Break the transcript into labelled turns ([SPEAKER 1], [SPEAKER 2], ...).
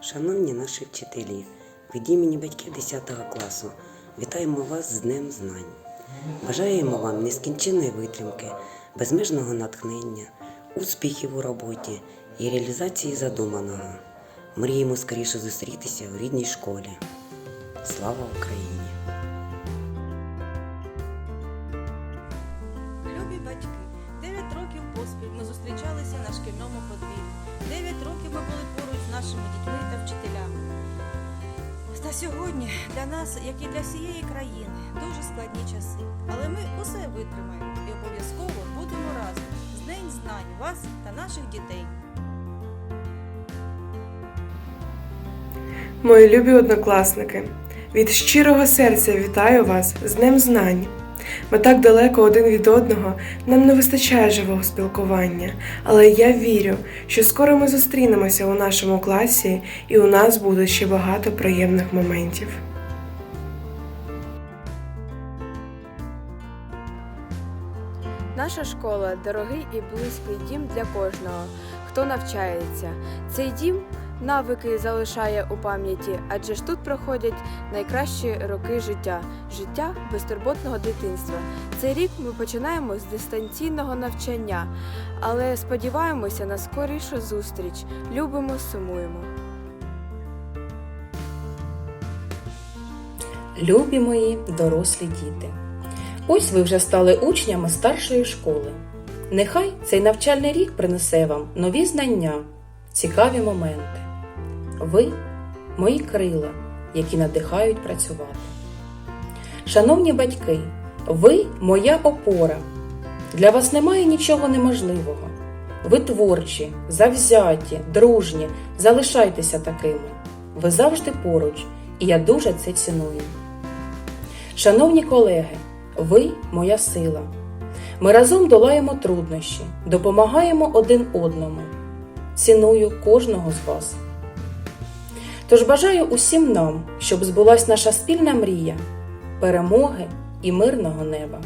[SPEAKER 1] Шановні наші вчителі, від імені батьків 10 класу вітаємо вас з Днем Знань. Бажаємо вам нескінченної витримки, безмежного натхнення, успіхів у роботі і реалізації задуманого. Мріємо скоріше зустрітися у рідній школі. Слава Україні!
[SPEAKER 2] 9 років поспіль ми зустрічалися на шкільному подвір'ї. 9 років ми були поруч з нашими дітьми та вчителями. Та сьогодні для нас, як і для всієї країни, дуже складні часи. Але ми усе витримаємо і обов'язково будемо разом. З День знань вас та наших дітей.
[SPEAKER 3] Мої любі однокласники, від щирого серця вітаю вас з Днем Знань. Ми так далеко один від одного, нам не вистачає живого спілкування, але я вірю, що скоро ми зустрінемося у нашому класі і у нас буде ще багато приємних моментів.
[SPEAKER 4] Наша школа дорогий і близький дім для кожного, хто навчається. Цей дім навики залишає у пам'яті, адже ж тут проходять найкращі роки життя, життя безтурботного дитинства. Цей рік ми починаємо з дистанційного навчання, але сподіваємося на скорішу зустріч. Любимо, сумуємо.
[SPEAKER 5] Любі мої дорослі діти, ось ви вже стали учнями старшої школи. Нехай цей навчальний рік принесе вам нові знання, цікаві моменти. Ви мої крила, які надихають працювати. Шановні батьки, ви моя опора. Для вас немає нічого неможливого. Ви творчі, завзяті, дружні, залишайтеся такими. Ви завжди поруч, і я дуже це ціную. Шановні колеги, ви моя сила. Ми разом долаємо труднощі, допомагаємо один одному. Ціную кожного з вас. Тож бажаю усім нам, щоб збулась наша спільна мрія, перемоги і мирного неба.